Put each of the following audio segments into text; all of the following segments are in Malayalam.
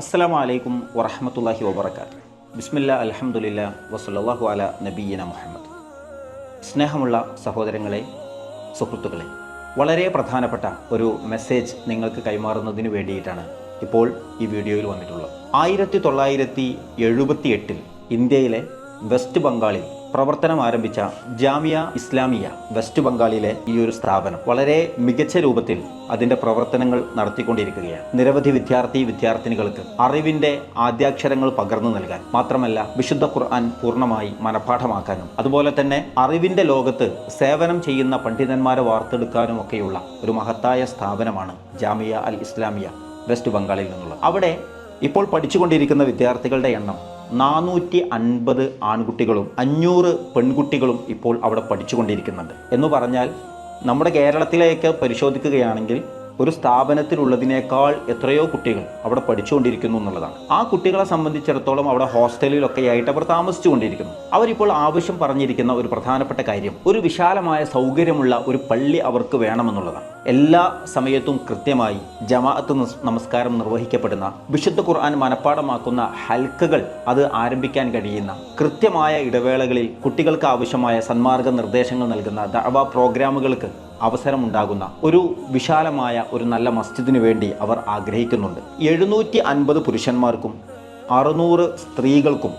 അസ്സലാമു അലൈക്കും വറഹമത്തല്ലാഹി വബർക്കാത്ത് ബിസ്മില്ല അലഹമുല്ല വസല്ലാഹു അല നബീന മുഹമ്മദ്. സ്നേഹമുള്ള സഹോദരങ്ങളെ സുഹൃത്തുക്കളെ വളരെ പ്രധാനപ്പെട്ട ഒരു മെസ്സേജ് നിങ്ങൾക്ക് കൈമാറുന്നതിന് വേണ്ടിയിട്ടാണ് ഇപ്പോൾ ഈ വീഡിയോയിൽ വന്നിട്ടുള്ളത്. ആയിരത്തി തൊള്ളായിരത്തി എഴുപത്തി എട്ടിൽ ഇന്ത്യയിലെ വെസ്റ്റ് ബംഗാളിൽ പ്രവർത്തനം ആരംഭിച്ച ജാമിയ ഇസ്ലാമിയ വെസ്റ്റ് ബംഗാളിലെ ഈ ഒരു സ്ഥാപനം വളരെ മികച്ച രൂപത്തിൽ അതിന്റെ പ്രവർത്തനങ്ങൾ നടത്തിക്കൊണ്ടിരിക്കുകയാണ്. നിരവധി വിദ്യാർത്ഥി വിദ്യാർത്ഥിനികൾക്ക് അറിവിന്റെ ആദ്യാക്ഷരങ്ങൾ പകർന്നു നൽകാൻ മാത്രമല്ല വിശുദ്ധ ഖുർആൻ പൂർണമായി മനഃപ്പാഠമാക്കാനും അതുപോലെ തന്നെ അറിവിന്റെ ലോകത്ത് സേവനം ചെയ്യുന്ന പണ്ഡിതന്മാരെ വാർത്തെടുക്കാനും ഒക്കെയുള്ള ഒരു മഹത്തായ സ്ഥാപനമാണ് ജാമിയ അൽ ഇസ്ലാമിയ വെസ്റ്റ് ബംഗാളിൽ നിന്നുള്ളത്. അവിടെ ഇപ്പോൾ പഠിച്ചുകൊണ്ടിരിക്കുന്ന വിദ്യാർത്ഥികളുടെ എണ്ണം നാനൂറ്റി അൻപത് ആൺകുട്ടികളും അഞ്ഞൂറ് പെൺകുട്ടികളും ഇപ്പോൾ അവിടെ പഠിച്ചുകൊണ്ടിരിക്കുന്നുണ്ട്. എന്ന് പറഞ്ഞാൽ നമ്മുടെ കേരളത്തിലേക്ക് പരിശോധിക്കുകയാണെങ്കിൽ ഒരു സ്ഥാപനത്തിലുള്ളതിനേക്കാൾ എത്രയോ കുട്ടികൾ അവിടെ പഠിച്ചുകൊണ്ടിരിക്കുന്നു എന്നുള്ളതാണ്. ആ കുട്ടികളെ സംബന്ധിച്ചിടത്തോളം അവിടെ ഹോസ്റ്റലിലൊക്കെ ആയിട്ട് അവർ താമസിച്ചുകൊണ്ടിരിക്കുന്നു. അവരിപ്പോൾ ആവശ്യം പറഞ്ഞിരിക്കുന്ന ഒരു പ്രധാനപ്പെട്ട കാര്യം ഒരു വിശാലമായ സൗകര്യമുള്ള ഒരു പള്ളി അവർക്ക് വേണമെന്നുള്ളതാണ്. എല്ലാ സമയത്തും കൃത്യമായി ജമാഅത്ത് നമസ്കാരം നിർവഹിക്കപ്പെടുന്ന വിശുദ്ധ ഖുർആൻ മനഃപ്പാടമാക്കുന്ന ഹൽക്കകൾ അത് ആരംഭിക്കാൻ കഴിയുന്ന കൃത്യമായ ഇടവേളകളിൽ കുട്ടികൾക്ക് ആവശ്യമായ സന്മാർഗ നിർദ്ദേശങ്ങൾ നൽകുന്ന ദഅവ പ്രോഗ്രാമുകൾക്ക് അവസരമുണ്ടാകുന്ന ഒരു വിശാലമായ ഒരു നല്ല മസ്ജിദിന് വേണ്ടി അവർ ആഗ്രഹിക്കുന്നുണ്ട്. എഴുന്നൂറ്റി അൻപത് പുരുഷന്മാർക്കും അറുന്നൂറ് സ്ത്രീകൾക്കും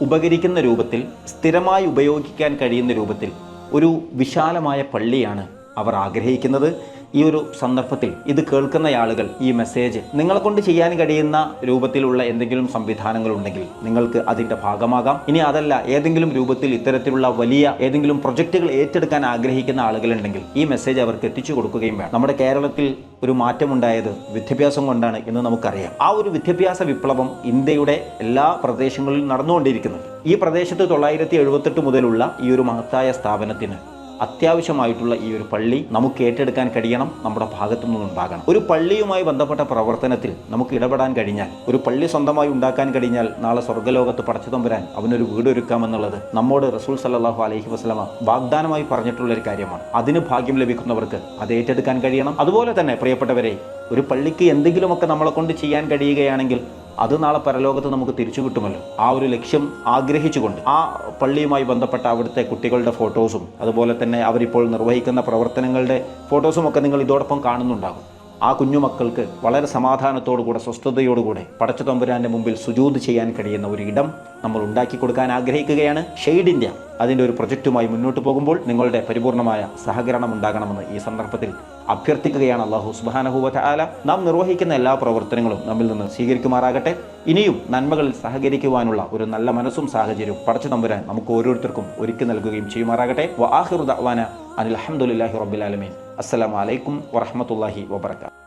ഉപകരിക്കുന്ന രൂപത്തിൽ സ്ഥിരമായി ഉപയോഗിക്കാൻ കഴിയുന്ന രൂപത്തിൽ ഒരു വിശാലമായ പള്ളിയാണ് അവർ ആഗ്രഹിക്കുന്നത്. ഈ ഒരു സന്ദർഭത്തിൽ ഇത് കേൾക്കുന്ന ആളുകൾ ഈ മെസ്സേജ് നിങ്ങളെ കൊണ്ട് ചെയ്യാൻ കഴിയുന്ന രൂപത്തിലുള്ള എന്തെങ്കിലും സംവിധാനങ്ങൾ ഉണ്ടെങ്കിൽ നിങ്ങൾക്ക് അതിന്റെ ഭാഗമാകാം. ഇനി അതല്ല ഏതെങ്കിലും രൂപത്തിൽ ഇത്തരത്തിലുള്ള വലിയ ഏതെങ്കിലും പ്രൊജക്റ്റുകൾ ഏറ്റെടുക്കാൻ ആഗ്രഹിക്കുന്ന ആളുകളുണ്ടെങ്കിൽ ഈ മെസ്സേജ് അവർക്ക് എത്തിച്ചു കൊടുക്കുകയും വേണം. നമ്മുടെ കേരളത്തിൽ ഒരു മാറ്റമുണ്ടായത് വിദ്യാഭ്യാസം കൊണ്ടാണ് എന്ന് നമുക്കറിയാം. ആ ഒരു വിദ്യാഭ്യാസ വിപ്ലവം ഇന്ത്യയുടെ എല്ലാ പ്രദേശങ്ങളിലും നടന്നുകൊണ്ടിരിക്കുന്നുണ്ട്. ഈ പ്രദേശത്ത് തൊള്ളായിരത്തി എഴുപത്തെട്ട് മുതലുള്ള ഈ ഒരു മഹത്തായ സ്ഥാപനത്തിന് അത്യാവശ്യമായിട്ടുള്ള ഈ ഒരു പള്ളി നമുക്ക് ഏറ്റെടുക്കാൻ കഴിയണം നമ്മുടെ ഭാഗത്തു നിന്നുണ്ടാകണം ഒരു പള്ളിയുമായി ബന്ധപ്പെട്ട പ്രവർത്തനത്തിൽ നമുക്ക് ഇടപെടാൻ കഴിഞ്ഞാൽ ഒരു പള്ളി സ്വന്തമായി ഉണ്ടാക്കാൻ കഴിഞ്ഞാൽ നാളെ സ്വർഗലോകത്ത് പടച്ചുതമ്പുരാൻ അവനൊരു വീട് ഒരുക്കാമെന്നുള്ളത് നമ്മോട് റസൂൽ സല്ലാഹു അലഹി വസ്ലമ വാഗ്ദാനമായി പറഞ്ഞിട്ടുള്ള ഒരു കാര്യമാണ്. അതിന് ഭാഗ്യം ലഭിക്കുന്നവർക്ക് അത് ഏറ്റെടുക്കാൻ കഴിയണം. അതുപോലെ തന്നെ പ്രിയപ്പെട്ടവരെ ഒരു പള്ളിക്ക് എന്തെങ്കിലുമൊക്കെ നമ്മളെ കൊണ്ട് ചെയ്യാൻ കഴിയുകയാണെങ്കിൽ അത് നാളെ പരലോകത്ത് നമുക്ക് തിരിച്ചു കിട്ടുമല്ലോ. ആ ഒരു ലക്ഷ്യം ആഗ്രഹിച്ചുകൊണ്ട് ആ പള്ളിയുമായി ബന്ധപ്പെട്ട അവിടുത്തെ കുട്ടികളുടെ ഫോട്ടോസും അതുപോലെ തന്നെ അവരിപ്പോൾ നിർവഹിക്കുന്ന പ്രവർത്തനങ്ങളുടെ ഫോട്ടോസും ഒക്കെ നിങ്ങൾ ഇതോടൊപ്പം കാണുന്നുണ്ടാകും. ആ കുഞ്ഞുമക്കൾക്ക് വളരെ സമാധാനത്തോടുകൂടെ സ്വസ്ഥതയോടുകൂടെ പടച്ചു തമ്പുരാന്റെ മുമ്പിൽ സുജൂത് ചെയ്യാൻ കഴിയുന്ന ഒരു ഇടം നമ്മൾ ഉണ്ടാക്കി കൊടുക്കാൻ ആഗ്രഹിക്കുകയാണ്. Shade India. അതിന്റെ ഒരു പ്രൊജക്റ്റുമായി മുന്നോട്ട് പോകുമ്പോൾ നിങ്ങളുടെ പരിപൂർണമായ സഹകരണം ഉണ്ടാകണമെന്ന് ഈ സന്ദർഭത്തിൽ അഭ്യർത്ഥിക്കുകയാണ് അള്ളാഹു സുബാനഹുവ ആല നാം നിർവഹിക്കുന്ന എല്ലാ പ്രവർത്തനങ്ങളും നമ്മിൽ നിന്ന് സ്വീകരിക്കുമാറാകട്ടെ. ഇനിയും നന്മകളിൽ സഹകരിക്കുവാനുള്ള ഒരു നല്ല മനസ്സും സാഹചര്യവും പടച്ചു തമ്പുരാൻ നമുക്ക് ഓരോരുത്തർക്കും ഒരുക്കി നൽകുകയും ചെയ്യുമാറാകട്ടെ. വ ആഹിറു ദഅ്വാന അനിൽ അഹമ്മദുല്ലാഹി റബ്ബിൽ ആലമീൻ. അസ്സലാമു അലൈക്കും വറഹ്മത്തുള്ളാഹി വബറകാതുഹു